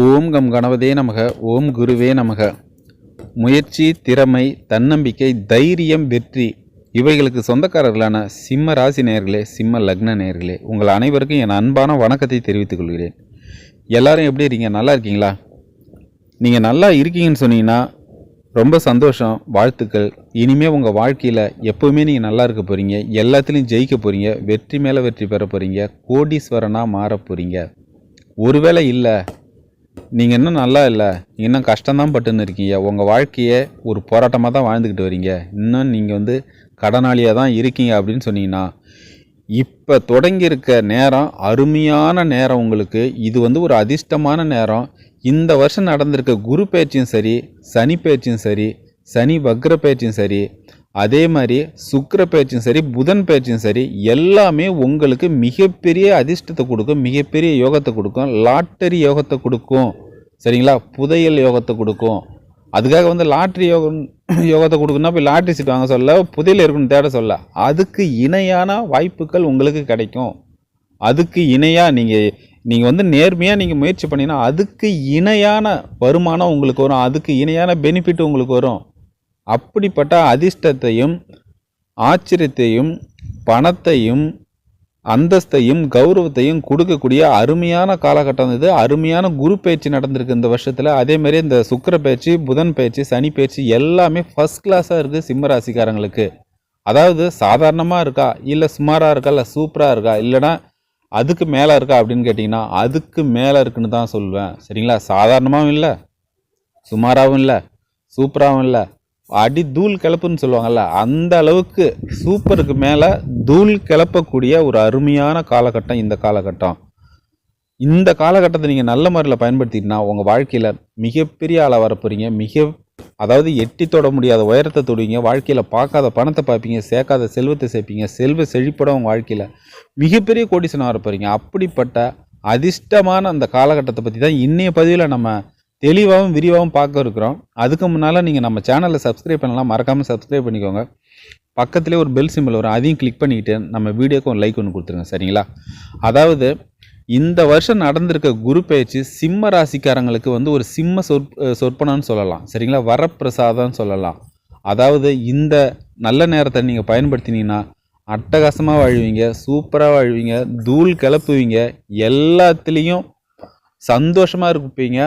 ஓம் come கணவதே நமக ஓம் குருவே நமக. முயற்சி திறமை தன்னம்பிக்கை தைரியம் வெற்றி இவைகளுக்கு சொந்தக்காரர்களான சிம்ம ராசி நேர்களே சிம்ம லக்ன நேர்களே உங்கள் அனைவருக்கும் என் அன்பான வணக்கத்தை தெரிவித்துக் கொள்கிறேன். எல்லாரும் எப்படி இருக்கீங்க? நல்லா இருக்கீங்களா? நீங்கள் நல்லா இருக்கீங்கன்னு சொன்னீங்கன்னா ரொம்ப சந்தோஷம் வாழ்த்துக்கள். இனிமேல் உங்கள் வாழ்க்கையில் எப்போவுமே நீங்கள் நல்லா இருக்க போகிறீங்க எல்லாத்துலேயும் ஜெயிக்க போகிறீங்க வெற்றி மேலே வெற்றி பெற போகிறீங்க கோடீஸ்வரனாக மாற போகிறீங்க ஒருவேளை இல்லை நீங்கள் இன்னும் நல்லா இல்லை. இன்னும் கஷ்டம்தான் பட்டுன்னு இருக்கீங்க. உங்கள் வாழ்க்கையை ஒரு போராட்டமாக தான் வாழ்ந்துக்கிட்டு வரீங்க. இன்னும் நீங்கள் வந்து கடனாளியாக தான் இருக்கீங்க அப்படின்னு சொன்னீங்கன்னா இப்போ தொடங்கியிருக்க நேரம் அருமையான நேரம் உங்களுக்கு. இது வந்து ஒரு அதிர்ஷ்டமான நேரம். இந்த வருஷம் நடந்திருக்க குரு பயிற்சியும் சரி சனி பயிற்சியும் சரி சனி வக்ர பயிற்சியும் சரி அதே மாதிரி சுக்கர பயிற்சியும் சரி புதன் பயிற்சியும் சரி எல்லாமே உங்களுக்கு மிகப்பெரிய அதிர்ஷ்டத்தை கொடுக்கும் மிகப்பெரிய யோகத்தை கொடுக்கும் லாட்டரி யோகத்தை கொடுக்கும். சரிங்களா? புதையல் யோகத்தை கொடுக்கும். அதுக்காக வந்து லாட்ரி யோகம் யோகத்தை கொடுக்குன்னா போய் லாட்ரி சீட் வாங்க சொல்ல புதையல் இருக்குன்னு தேட சொல்ல. அதுக்கு இணையான வாய்ப்புகள் உங்களுக்கு கிடைக்கும். அதுக்கு இணையாக நீங்கள் நீங்கள் வந்து நேர்மையாக நீங்கள் முயற்சி பண்ணிங்கன்னா அதுக்கு இணையான வருமானம் உங்களுக்கு வரும். அதுக்கு இணையான பெனிஃபிட் உங்களுக்கு வரும். அப்படிப்பட்ட அதிர்ஷ்டத்தையும் ஆச்சரியத்தையும் பணத்தையும் அந்தஸ்தையும் கௌரவத்தையும் கொடுக்கக்கூடிய அருமையான காலகட்டம் இது. அருமையான குரு பயிற்சி நடந்திருக்கு இந்த வருஷத்தில். அதேமாரி இந்த சுக்கிர பயிற்சி புதன் பயிற்சி சனி பயிற்சி எல்லாமே ஃபஸ்ட் கிளாஸாக இருக்குது சிம்ம ராசிக்காரங்களுக்கு அதாவது சாதாரணமாக இருக்கா? இல்லை சுமாராக இருக்கா? இல்லை சூப்பராக இருக்கா? இல்லைனா அதுக்கு மேலே இருக்கா அப்படின்னு கேட்டிங்கன்னா அதுக்கு மேலே இருக்குன்னு தான் சொல்லுவேன். சரிங்களா? சாதாரணமாகவும் இல்லை. சுமாராகவும் இல்லை. சூப்பராகவும் இல்லை. அடி தூள் கிளப்புன்னு சொல்லுவாங்கல்ல அந்த அளவுக்கு சூப்பருக்கு மேலே தூள் கிளப்பக்கூடிய ஒரு அருமையான காலகட்டம் இந்த காலகட்டம். இந்த காலகட்டத்தை நீங்கள் நல்ல முறையில் பயன்படுத்திட்டீங்கன்னா உங்கள் வாழ்க்கையில் மிகப்பெரிய ஆளாக வர போகிறீங்க மிக அதாவது எட்டி தொட முடியாத உயரத்தை தொடுவீங்க. வாழ்க்கையில் பார்க்காத பணத்தை பார்ப்பீங்க. சேர்க்காத செல்வத்தை சேர்ப்பீங்க. செல்வ செழிப்பட உங்கள் வாழ்க்கையில் மிகப்பெரிய கோடிசனாக வர போகிறீங்க அப்படிப்பட்ட அதிர்ஷ்டமான அந்த காலகட்டத்தை பற்றி தான் இன்றைய பதிவில் நம்ம தெளிவாகவும் விரிவாகவும் பார்க்க இருக்கிறோம். அதுக்கு முன்னால் நீங்கள் நம்ம சேனலை சப்ஸ்கிரைப் பண்ணலாம். மறக்காமல் சப்ஸ்கிரைப் பண்ணிக்கோங்க. பக்கத்துலேயே ஒரு பெல் சிம்பிள் வரும். அதையும் கிளிக் பண்ணிக்கிட்டு நம்ம வீடியோக்கு ஒரு லைக் ஒன்று கொடுத்துருங்க. சரிங்களா? அதாவது இந்த வருஷம் நடந்திருக்க குரு பயிற்சி சிம்ம ராசிக்காரங்களுக்கு வந்து ஒரு சிம்ம சொற் சொற்பனம்னு சொல்லலாம். சரிங்களா? வரப்பிரசாதம்னு சொல்லலாம். அதாவது இந்த நல்ல நேரத்தை நீங்கள் பயன்படுத்தினீங்கன்னா அட்டகாசமாக வாழ்வீங்க சூப்பராக வாழ்வீங்க தூள் கிளப்புவீங்க எல்லாத்துலேயும் சந்தோஷமாக இருப்பீங்க.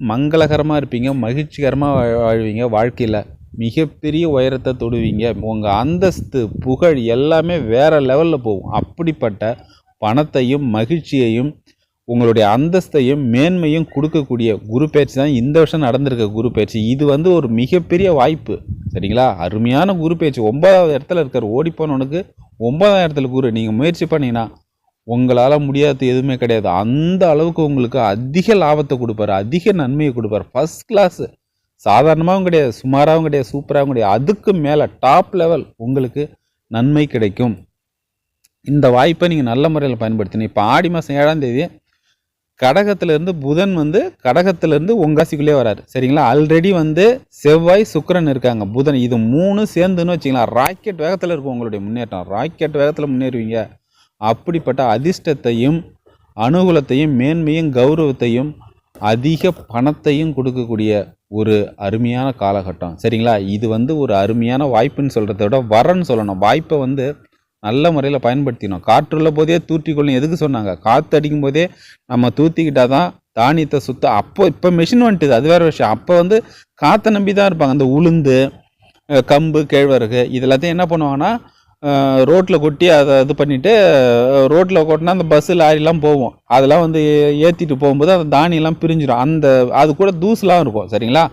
மங்களகரமாக இருப்பீங்க மகிழ்ச்சிகரமாக வா- வாழ்வீங்க வாழ்க்கையில் மிகப்பெரிய உயரத்தை தொடுவீங்க. உங்கள் அந்தஸ்து புகழ் எல்லாமே வேறு லெவலில் போகும். அப்படிப்பட்ட பணத்தையும் மகிழ்ச்சியையும் உங்களுடைய அந்தஸ்தையும் மேன்மையும் கொடுக்கக்கூடிய குரு பயிற்சி தான் இந்த வருஷம் நடந்திருக்க குரு பயிற்சி. இது வந்து ஒரு மிகப்பெரிய வாய்ப்பு. சரிங்களா? அருமையான குரு பயிற்சி. ஒன்பதாவது இடத்துல இருக்கார். ஓடிப்போனவனுக்கு ஒன்பதாம் இடத்துல குரு. நீங்கள் முயற்சி பண்ணீங்கன்னா உங்களால் முடியாதது எதுவுமே கிடையாது. அந்த அளவுக்கு உங்களுக்கு அதிக லாபத்தை கொடுப்பாரு. அதிக நன்மையை கொடுப்பாரு. ஃபர்ஸ்ட் கிளாஸு சாதாரணமாகவும் கிடையாது. சுமாராகவும் கிடையாது. சூப்பராகவும் கிடையாது. அதுக்கு மேலே டாப் லெவல் உங்களுக்கு நன்மை கிடைக்கும். இந்த வாய்ப்பை நீங்கள் நல்ல முறையில் பயன்படுத்தணும். இப்போ ஆடி மாதம் ஏழாம் தேதி கடகத்திலேருந்து புதன் வந்து கடகத்திலேருந்து உங்காசிக்குள்ளே வராரு. சரிங்களா? ஆல்ரெடி வந்து செவ்வாய் சுக்கரன் இருக்காங்க. புதன் இது மூணு சேர்ந்துன்னு வச்சிங்களா ராக்கெட் வேகத்தில் இருக்கும் உங்களுடைய முன்னேற்றம். ராக்கெட் வேகத்தில் முன்னேறுவீங்க. அப்படிப்பட்ட அதிர்ஷ்டத்தையும் அனுகூலத்தையும் மேன்மையும் கௌரவத்தையும் அதிக பணத்தையும் கொடுக்கக்கூடிய ஒரு அருமையான காலகட்டம். சரிங்களா? இது வந்து ஒரு அருமையான வாய்ப்புன்னு சொல்கிறத விட வரன்னு சொல்லணும். வாய்ப்பை வந்து நல்ல முறையில் பயன்படுத்தினோம் காற்றுள்ள போதே தூற்றிக்கொள்ளும். எதுக்கு சொன்னாங்க? காற்று அடிக்கும் போதே நம்ம தூத்திக்கிட்டால் தான் தானியத்தை சுத்த அப்போ இப்போ மிஷின் வந்துட்டுது. அது வேறு விஷயம். அப்போ வந்து காற்றை நம்பி தான் இருப்பாங்க. அந்த உளுந்து கம்பு கேழ்வரகு இது எல்லாத்தையும் என்ன பண்ணுவாங்கன்னா ரோட்டில் கொட்டி அதை இது பண்ணிவிட்டு ரோட்டில் கொட்டினா அந்த பஸ்ஸு லாரிலாம் போகும். அதெல்லாம் வந்து ஏற்றிட்டு போகும்போது அந்த தானியெல்லாம் பிரிஞ்சிடும் அந்த அது கூட தூசுலாம் இருக்கும் சரிங்களா?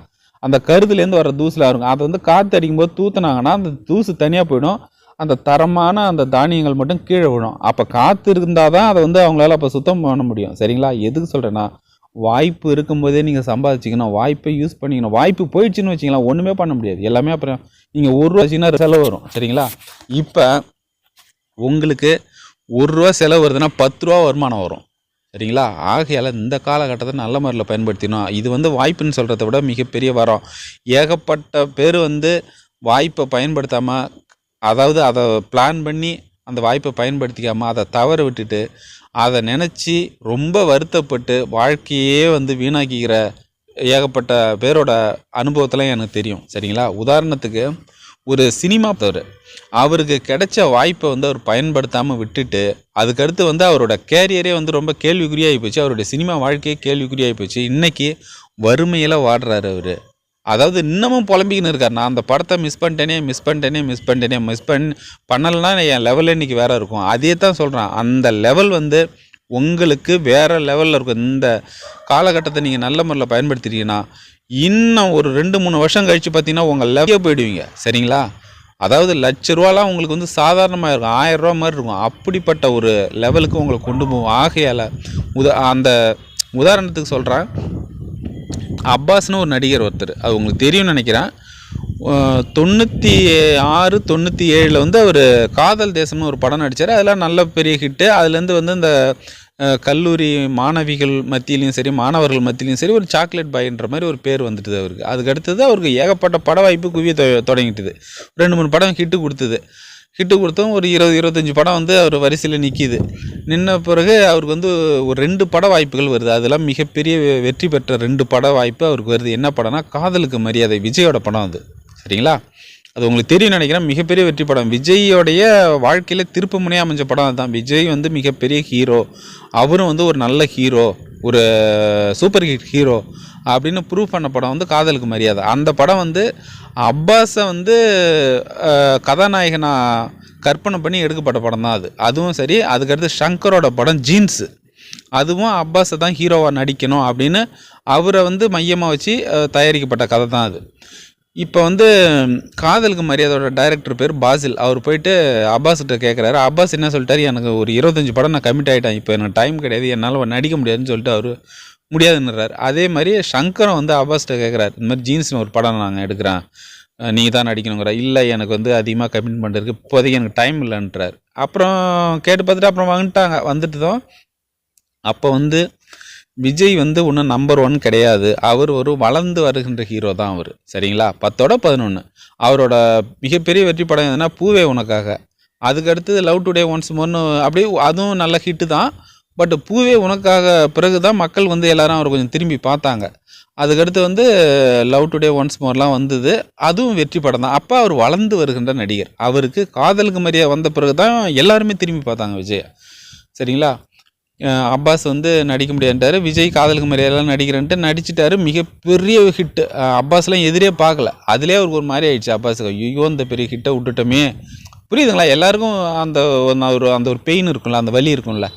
அந்த கருதுலேருந்து வர தூசுலாம் இருக்கும். அதை வந்து காற்று அடிக்கும்போது தூத்துனாங்கன்னா அந்த தூசு தனியாக போயிடும். அந்த தரமான அந்த தானியங்கள் மட்டும் கீழே விழும். அப்போ காற்று இருந்தால் தான் அதை வந்து அவங்களால அப்போ சுத்தம் பண்ண முடியும் சரிங்களா? எதுக்கு சொல்கிறேன்னா வாய்ப்பு இருக்கும்போதே நீங்கள் சம்பாதிச்சிக்கணும். வாய்ப்பை யூஸ் பண்ணிக்கணும். வாய்ப்பு போயிடுச்சுன்னு வச்சிங்களா ஒன்றுமே பண்ண முடியாது. எல்லாமே அப்புறம் நீங்கள் ஒரு ரூபா வச்சிங்கன்னா செலவு வரும் சரிங்களா? இப்போ உங்களுக்கு ஒரு ரூபா செலவு வருதுன்னா பத்து ரூபா வருமானம் வரும் சரிங்களா? ஆகையால் இந்த காலகட்டத்தை நல்ல முறையில் பயன்படுத்தினோம் இது வந்து வாய்ப்புன்னு சொல்கிறத விட மிகப்பெரிய வரம். ஏகப்பட்ட பேர் வந்து வாய்ப்பை பயன்படுத்தாமல் அதாவது அதை பிளான் பண்ணி அந்த வாய்ப்பை பயன்படுத்திக்காமல் அதை தவற விட்டுட்டு அதை நினச்சி ரொம்ப வருத்தப்பட்டு வாழ்க்கையே வந்து வீணாக்கிக்கிற ஏகப்பட்ட பேரோட அனுபவத்தெல்லாம் எனக்கு தெரியும் சரிங்களா? உதாரணத்துக்கு ஒரு சினிமா தவிர அவருக்கு கிடைச்ச வாய்ப்பை வந்து அவர் பயன்படுத்தாமல் விட்டுட்டு அதுக்கடுத்து வந்து அவரோட கேரியரே வந்து ரொம்ப கேள்விக்குறியாகி போச்சு. அவருடைய சினிமா வாழ்க்கையே கேள்விக்குறியாகி போச்சு. இன்றைக்கி வறுமையில் வாடுறாரு அவர். அதாவது இன்னமும் புலம்பிக்கின்னு இருக்கார். நான் அந்த படத்தை மிஸ் பண்ணிட்டேனே மிஸ் பண்ணிட்டேனே மிஸ் பண்ணிட்டேனே மிஸ் பண்ணி பண்ணலைன்னா என் லெவலில் இன்றைக்கி வேறு இருக்கும். அதே தான் சொல்கிறேன் அந்த லெவல் வந்து உங்களுக்கு வேறு லெவலில் இருக்கும். இந்த காலகட்டத்தை நீங்கள் நல்ல முறையில் பயன்படுத்திட்டீங்கன்னா இன்னும் ஒரு ரெண்டு மூணு வருஷம் கழித்து பார்த்தீங்கன்னா உங்கள் லெவலே போயிடுவீங்க. சரிங்களா? அதாவது லட்ச ரூபாலாம் உங்களுக்கு வந்து சாதாரணமாக இருக்கும். ஆயிரம் ரூபா மாதிரி இருக்கும். அப்படிப்பட்ட ஒரு லெவலுக்கு உங்களை கொண்டு போகும். ஆகையால் உத அந்த உதாரணத்துக்கு சொல்கிறேன் அப்பாஸ்னு ஒரு நடிகர் ஒருத்தர். அது உங்களுக்கு தெரியும்னு நினைக்கிறேன். தொண்ணூற்றி ஆறு தொண்ணூற்றி ஏழில் வந்து அவர் காதல் தேசம்னு ஒரு படம் நடித்தார் அதெல்லாம் நல்ல பெரிய ஹிட்டு அதுலேருந்து வந்து இந்த கல்லூரி மாணவிகள் மத்தியிலையும் சரி மாணவர்கள் மத்தியிலையும் சரி ஒரு சாக்லேட் பாய்ன்ற மாதிரி ஒரு பேர் வந்துட்டுது அவருக்கு. அதுக்கு அடுத்தது அவருக்கு ஏகப்பட்ட பட வாய்ப்பு குவிய தொ- தொடங்கிட்டுது. ரெண்டு மூணு படம் ஹிட்டு கொடுத்தது. ஹிட்டு கொடுத்தும் ஒரு இருபது இருபத்தஞ்சி படம் வந்து அவர் வரிசையில் நிற்கிது நின்ன பிறகு அவருக்கு வந்து ஒரு ரெண்டு பட வாய்ப்புகள் வருது. அதெல்லாம் மிகப்பெரிய வெ- வெற்றி பெற்ற ரெண்டு பட வாய்ப்பு அவருக்கு வருது. என்ன படம்னா காதலுக்கு மரியாதை விஜயோட படம் அது. சரிங்களா? அது உங்களுக்கு தெரியும் நினைக்கிறேன். மிகப்பெரிய வெற்றி படம். விஜயோடைய வாழ்க்கையில் திருப்பு முனையாக அமைஞ்ச படம் அதுதான். விஜய் வந்து மிகப்பெரிய ஹீரோ அவரும் வந்து ஒரு நல்ல ஹீரோ ஒரு சூப்பர் ஹிட் ஹீரோ அப்படின்னு ப்ரூவ் பண்ண படம் வந்து காதலுக்கு மரியாதை. அந்த படம் வந்து அப்பாஸை வந்து கதாநாயகனாக கற்பனை பண்ணி எடுக்கப்பட்ட படம் தான் அது. அதுவும் சரி அதுக்கடுத்து ஷங்கரோட படம் ஜீன்ஸு. அதுவும் அப்பாஸை தான் ஹீரோவாக நடிக்கணும் அப்படின்னு அவரை வந்து மையமாக வச்சு தயாரிக்கப்பட்ட கதை தான் அது. இப்போ வந்து காதலுக்கு மரியாதையோட டைரக்டர் பேர் பாசில். அவர் போயிட்டு அப்பாஸ்கிட்ட கேட்குறாரு அப்பாஸ் என்ன சொல்லிட்டாரு? எனக்கு ஒரு இருபத்தஞ்சி படம் நான் கமிட் ஆகிட்டேன் இப்போ எனக்கு டைம் கிடையாது. என்னால் நடிக்க முடியாதுன்னு சொல்லிட்டு அவர் முடியாதுன்னுறாரு. அதே மாதிரி சங்கரம் வந்து அப்பாஸ்கிட்ட கேட்குறாரு இந்த மாதிரி ஜீன்ஸ்னு ஒரு படம் நாங்கள் எடுக்கிறேன். நீங்கள் தான் நடிக்கணுங்கிற. இல்லை எனக்கு வந்து அதிகமாக கமிட்மெண்ட் இருக்குது இப்போதைக்கு எனக்கு டைம் இல்லைன்றார். அப்புறம் கேட்டு பார்த்துட்டு அப்புறம் வந்துட்டாங்க வந்துட்டு தான் அப்போ வந்து விஜய் வந்து ஒன்றும் நம்பர் ஒன் கிடையாது. அவர் ஒரு வளர்ந்து வருகின்ற ஹீரோ தான் அவர். சரிங்களா? பத்தோட பதினொன்று அவரோட மிகப்பெரிய வெற்றி படம் எதுனா பூவே உனக்காக. அதுக்கடுத்தது லவ் டுடே ஒன்ஸ் மோர்னு அப்படியே அதுவும் நல்ல ஹிட்டு தான். பட் பூவே உனக்காக பிறகு தான் மக்கள் வந்து எல்லாரும் அவர் கொஞ்சம் திரும்பி பார்த்தாங்க. அதுக்கடுத்து வந்து லவ் டுடே ஒன்ஸ் மோர்லாம் வந்தது. அதுவும் வெற்றி படம் தான். அப்போ அவர் வளர்ந்து வருகின்ற நடிகர். அவருக்கு காதலுக்கு மரியாதை வந்த பிறகு தான் எல்லாருமே திரும்பி பார்த்தாங்க விஜய். சரிங்களா? அப்பாஸ் வந்து நடிக்க முடியாதுன்ட்டாரு. விஜய் காதலுக்கு மரியாதைலாம் நடிக்கிறேன்ட்டு நடிச்சிட்டாரு. மிகப்பெரிய ஹிட்டு அப்பாஸ்லாம் எதிரே பார்க்கல. அதுலேயே அவருக்கு ஒரு மாதிரி ஆயிடுச்சு அப்பாஸுக்கு. ஐயோ இந்த பெரிய ஹிட்டை விட்டுட்டோமே. புரியுதுங்களா? எல்லாருக்கும் அந்த ஒரு- ஒரு அந்த ஒரு பெயின் இருக்கும்ல அந்த வலி இருக்கும்ல.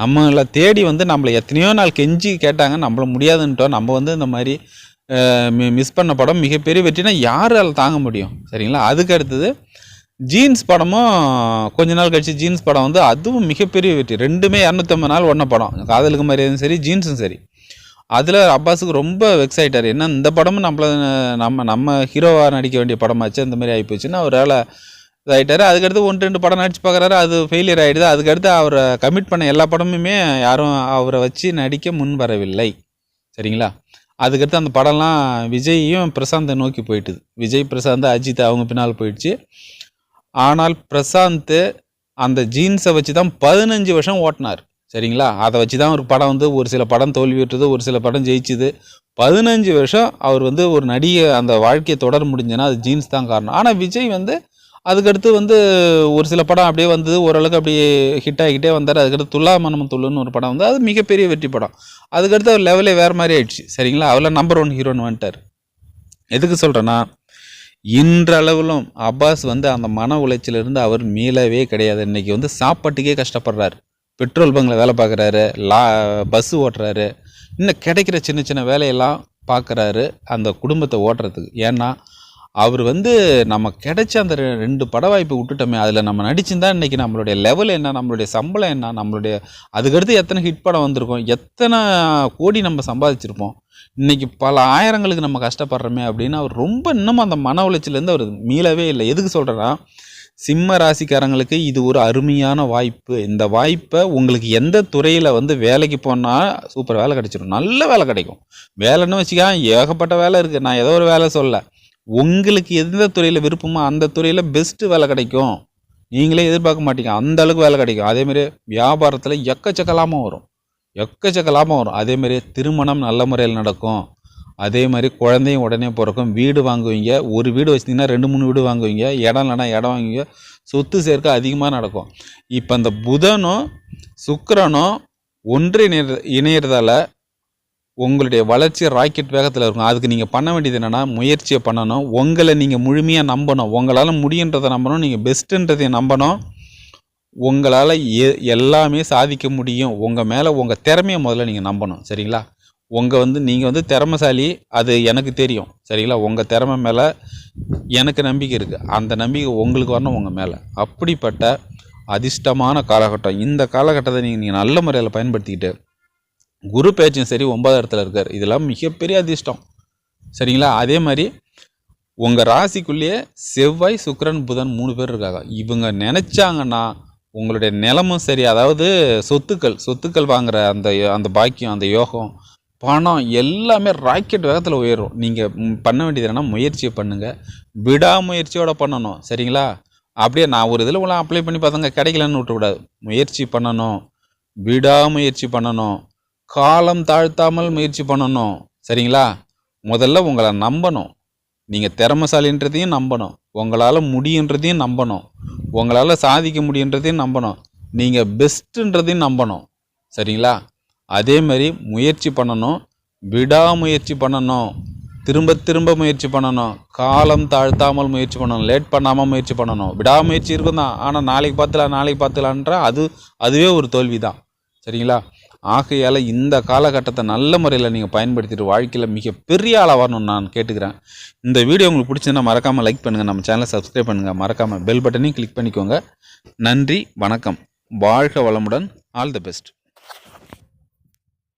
நம்மளை தேடி வந்து நம்மளை எத்தனையோ நாள் கெஞ்சி கேட்டாங்க. நம்மள முடியாதுன்ட்டோம். நம்ம வந்து இந்த மாதிரி மிஸ் பண்ண படம் மிகப்பெரிய வெற்றினா யாரால் தாங்க முடியும்? சரிங்களா? அதுக்கு அடுத்தது ஜீன்ஸ் படமும் கொஞ்ச நாள் கழிச்சு ஜீன்ஸ் படம் வந்து அதுவும் மிகப்பெரிய வெற்றி. ரெண்டுமே இரநூத்தம்பது நாள் ஒன்றை படம். காதலுக்கு மரியாதையும் சரி ஜீன்ஸும் சரி. அதில் அப்பாஸுக்கு ரொம்ப வெக்ஸ் ஆகிட்டார் என்ன இந்த படமும் நம்மள நம்ம நம்ம ஹீரோவாக நடிக்க வேண்டிய படமாச்சு. அந்த மாதிரி ஆகிப்போச்சுன்னா அவரால் இதாகிட்டார் அதுக்கடுத்து ஒன்று ரெண்டு படம் நடிச்சு பார்க்குறாரு அது ஃபெயிலியர் ஆகிடுது அதுக்கடுத்து அவரை கமிட் பண்ண எல்லா படமுமே யாரும் அவரை வச்சு நடிக்க முன் வரவில்லை. சரிங்களா? அதுக்கடுத்து அந்த படம்லாம் விஜய்யும் பிரசாந்தை நோக்கி போயிட்டுது. விஜய் பிரசாந்த் அஜித் அவங்க பின்னால் போயிடுச்சு. ஆனால் பிரசாந்த் அந்த ஜீன்ஸை வச்சு தான் பதினஞ்சு வருஷம் ஓட்டினார். சரிங்களா? அதை வச்சு தான் ஒரு படம் வந்து ஒரு சில படம் தோல்வி ஒரு சில படம் ஜெயிச்சுது. பதினஞ்சு வருஷம் அவர் வந்து ஒரு நடிகை அந்த வாழ்க்கையை தொடர முடிஞ்சுன்னா அது ஜீன்ஸ் தான் காரணம். ஆனால் விஜய் வந்து அதுக்கடுத்து வந்து ஒரு சில படம் அப்படியே வந்தது ஓரளவுக்கு அப்படியே ஹிட் ஆகிக்கிட்டே வந்தார். அதுக்கடுத்து துல்லா மனமும் துள்ளுன்னு ஒரு படம் வந்து அது மிகப்பெரிய வெற்றி படம். அதுக்கடுத்து அவர் லெவலே வேறு மாதிரி ஆயிடுச்சு. சரிங்களா? அவரில் நம்பர் ஒன் ஹீரோன்னு வந்துட்டார். எதுக்கு சொல்கிறேன்னா இன்றளவிலும் அப்பாஸ் வந்து அந்த மன உளைச்சலிருந்து அவர் மீளவே கிடையாது. இன்னைக்கு வந்து சாப்பாட்டுக்கே கஷ்டப்படுறாரு. பெட்ரோல் பங்கில் வேலை பார்க்குறாரு லா பஸ்ஸு ஓட்டுறாரு. இன்னும் கிடைக்கிற சின்ன சின்ன வேலையெல்லாம் பார்க்குறாரு அந்த குடும்பத்தை ஓட்டுறதுக்கு. ஏன்னா அவர் வந்து நம்ம கிடைச்ச அந்த ரெ- ரெண்டு பட வாய்ப்பு விட்டுட்டோமே அதில் நம்ம நடிச்சிருந்தா இன்றைக்கி நம்மளுடைய லெவல் என்ன நம்மளுடைய சம்பளம் என்ன நம்மளுடைய அதுக்கடுத்து எத்தனை ஹிட் படம் வந்திருக்கும் எத்தனை கோடி நம்ம சம்பாதிச்சிருப்போம் இன்னைக்கு பல ஆயிரங்களுக்கு நம்ம கஷ்டப்படுறோமே அப்படின்னு அவர் ரொம்ப இன்னமும் அந்த மன உளைச்சலேருந்து அவர் மீளவே இல்லை. எதுக்கு சொல்கிறேன்னா சிம்ம ராசிக்காரங்களுக்கு இது ஒரு அருமையான வாய்ப்பு. இந்த வாய்ப்பை உங்களுக்கு எந்த துறையில் வந்து வேலைக்கு போனால் சூப்பர் வேலை கிடைச்சிடும் நல்ல வேலை கிடைக்கும். வேலைன்னு வச்சுக்கா ஏகப்பட்ட வேலை இருக்குது நான் ஏதோ ஒரு வேலை சொல்ல. உங்களுக்கு எந்த துறையில் விருப்பமோ அந்த துறையில் பெஸ்ட்டு வேலை கிடைக்கும். நீங்களே எதிர்பார்க்க மாட்டீங்க. அந்த அளவுக்கு வேலை கிடைக்கும். அதேமாரி வியாபாரத்தில் எக்கச்சக்க லாபம் வரும். எக்கச்சக்க லாபம் வரும். அதேமாரி திருமணம் நல்ல முறையில் நடக்கும். அதே மாதிரி குழந்தையும் உடனே பிறக்கும். வீடு வாங்குவீங்க. ஒரு வீடு வச்சிங்கன்னா ரெண்டு மூணு வீடு வாங்குவீங்க. இடம் இல்லைனா இடம் வாங்குவீங்க. சொத்து சேர்க்கை அதிகமாக நடக்கும். இப்போ அந்த புதனும் சுக்கரனும் ஒன்று இணைய இணையிறதால உங்களுடைய வளர்ச்சி ராக்கெட் வேகத்தில் இருக்கும். அதுக்கு நீங்கள் பண்ண வேண்டியது என்னென்னா முயற்சியை பண்ணணும். உங்களை நீங்கள் முழுமையாக நம்பணும். உங்களால் முடியுன்றதை நம்பணும். நீங்கள் பெஸ்ட்டுன்றதை நம்பணும். உங்களால் எ எல்லாமே சாதிக்க முடியும். உங்கள் மேலே உங்கள் திறமையை முதல்ல நீங்கள் நம்பணும். சரிங்களா? உங்கள் வந்து நீங்கள் வந்து திறமைசாலி அது எனக்கு தெரியும். சரிங்களா? உங்கள் திறமை மேலே எனக்கு நம்பிக்கை இருக்குது அந்த நம்பிக்கை உங்களுக்கு வரணும் உங்கள் மேலே. அப்படிப்பட்ட அதிர்ஷ்டமான காலகட்டம். இந்த காலகட்டத்தை நீங்கள் நீங்கள் நல்ல முறையில் பயன்படுத்திக்கிட்டு குரு பேச்சும் சரி ஒன்பதாம் இடத்துல இருக்கார். இதெல்லாம் மிகப்பெரிய அதிர்ஷ்டம். சரிங்களா? அதே மாதிரி உங்கள் ராசிக்குள்ளேயே செவ்வாய் சுக்கரன் புதன் மூணு பேர் இருக்காங்க. இவங்க நினச்சாங்கன்னா உங்களுடைய நிலமும் சரி அதாவது சொத்துக்கள் சொத்துக்கள் வாங்குற அந்த அந்த பாக்கியம் அந்த யோகம் பணம் எல்லாமே ராக்கெட் வேகத்தில் உயரும். நீங்கள் பண்ண வேண்டியது என்னென்னா முயற்சியை பண்ணுங்கள் விடாமுயற்சியோடு பண்ணணும். சரிங்களா? அப்படியே நான் ஒரு இதில் உள்ள அப்ளை பண்ணி பார்த்தங்க. கிடைக்கலன்னு விட்டுக்கூடாது. முயற்சி பண்ணணும். விடாமுயற்சி பண்ணணும். காலம் தாழ்த்தாமல் முயற்சி பண்ணணும். சரிங்களா? முதல்ல உங்களை நம்பணும். நீங்கள் திறமசாலின்றதையும் நம்பணும். உங்களால் முடியுன்றதையும் நம்பணும். உங்களால் சாதிக்க முடியுன்றதையும் நம்பணும். நீங்கள் பெஸ்ட்டுன்றதையும் நம்பணும். சரிங்களா? அதே மாதிரி முயற்சி பண்ணணும். விடாமுயற்சி பண்ணணும். திரும்ப திரும்ப முயற்சி பண்ணணும். காலம் தாழ்த்தாமல் முயற்சி பண்ணணும். லேட் பண்ணாமல் முயற்சி பண்ணணும். விடாமுயற்சி இருக்கும் தான் ஆனால் நாளைக்கு பார்த்துலாம் நாளைக்கு பார்த்துலான்ற அது அதுவே ஒரு தோல்வி தான் சரிங்களா? ஆகையால் இந்த காலகட்டத்தை நல்ல முறையில் நீங்கள் பயன்படுத்திட்டு வாழ்க்கையில் மிகப்பெரிய ஆளாக வரணும்னு நான் கேட்டுக்கிறேன். இந்த வீடியோ உங்களுக்கு பிடிச்சிருந்தா மறக்காமல் லைக் பண்ணுங்கள் நம்ம சேனலை சப்ஸ்கிரைப் பண்ணுங்கள் மறக்காமல் பெல் பட்டனையும் கிளிக் பண்ணிக்கோங்க. நன்றி வணக்கம். வாழ்க வளமுடன். All the best